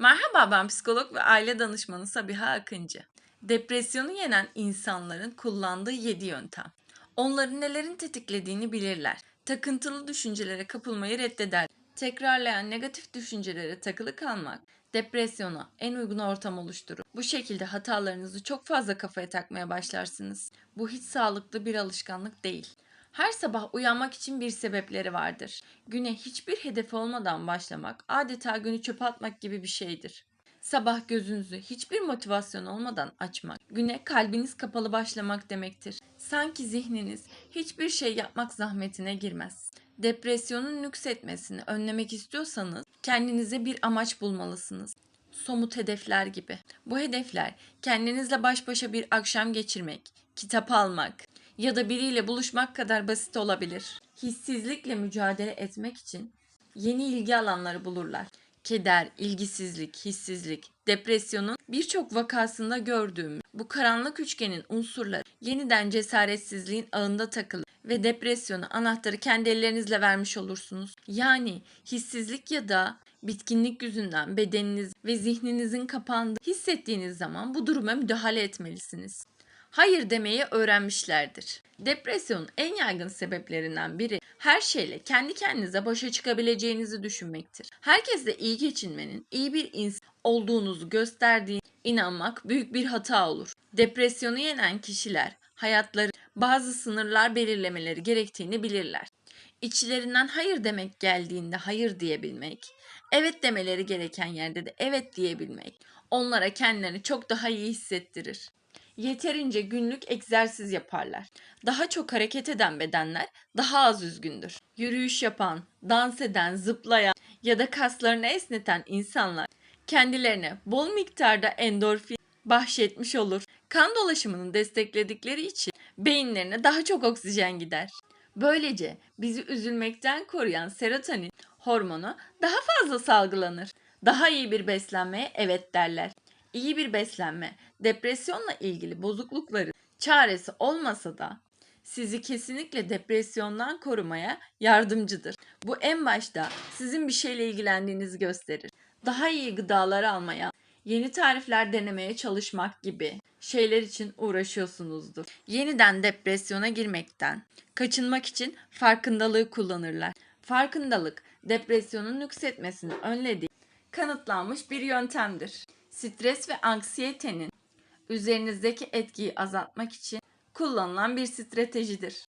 Merhaba ben psikolog ve aile danışmanı Sabiha Akıncı. Depresyonu yenen insanların kullandığı 7 yöntem. Onların nelerin tetiklediğini bilirler. Takıntılı düşüncelere kapılmayı reddeder. Tekrarlayan negatif düşüncelere takılı kalmak depresyona en uygun ortam oluşturur. Bu şekilde hatalarınızı çok fazla kafaya takmaya başlarsınız. Bu hiç sağlıklı bir alışkanlık değil. Her sabah uyanmak için bir sebepleri vardır. Güne hiçbir hedefi olmadan başlamak adeta günü çöpe atmak gibi bir şeydir. Sabah gözünüzü hiçbir motivasyon olmadan açmak, güne kalbiniz kapalı başlamak demektir. Sanki zihniniz hiçbir şey yapmak zahmetine girmez. Depresyonun nüksetmesini önlemek istiyorsanız kendinize bir amaç bulmalısınız. Somut hedefler gibi. Bu hedefler kendinizle baş başa bir akşam geçirmek, kitap almak, ya da biriyle buluşmak kadar basit olabilir. Hissizlikle mücadele etmek için yeni ilgi alanları bulurlar. Keder, ilgisizlik, hissizlik, depresyonun birçok vakasında gördüğüm bu karanlık üçgenin unsurları yeniden cesaretsizliğin ağında takılır ve depresyonu anahtarı kendi ellerinizle vermiş olursunuz. Yani hissizlik ya da bitkinlik yüzünden bedeniniz ve zihninizin kapandığı hissettiğiniz zaman bu duruma müdahale etmelisiniz hayır demeyi öğrenmişlerdir. Depresyonun en yaygın sebeplerinden biri her şeyle kendi kendinize başa çıkabileceğinizi düşünmektir. Herkesle iyi geçinmenin iyi bir insan olduğunuzu gösterdiği inanmak büyük bir hata olur. Depresyonu yenen kişiler hayatları bazı sınırlar belirlemeleri gerektiğini bilirler. İçlerinden hayır demek geldiğinde hayır diyebilmek, evet demeleri gereken yerde de evet diyebilmek onlara kendilerini çok daha iyi hissettirir yeterince günlük egzersiz yaparlar. Daha çok hareket eden bedenler daha az üzgündür. Yürüyüş yapan, dans eden, zıplayan ya da kaslarını esneten insanlar kendilerine bol miktarda endorfin bahşetmiş olur. Kan dolaşımını destekledikleri için beyinlerine daha çok oksijen gider. Böylece bizi üzülmekten koruyan serotonin hormonu daha fazla salgılanır. Daha iyi bir beslenmeye evet derler iyi bir beslenme, depresyonla ilgili bozuklukların çaresi olmasa da sizi kesinlikle depresyondan korumaya yardımcıdır. Bu en başta sizin bir şeyle ilgilendiğinizi gösterir. Daha iyi gıdalar almaya, yeni tarifler denemeye çalışmak gibi şeyler için uğraşıyorsunuzdur. Yeniden depresyona girmekten kaçınmak için farkındalığı kullanırlar. Farkındalık depresyonun nüksetmesini önlediği kanıtlanmış bir yöntemdir stres ve anksiyetenin üzerinizdeki etkiyi azaltmak için kullanılan bir stratejidir.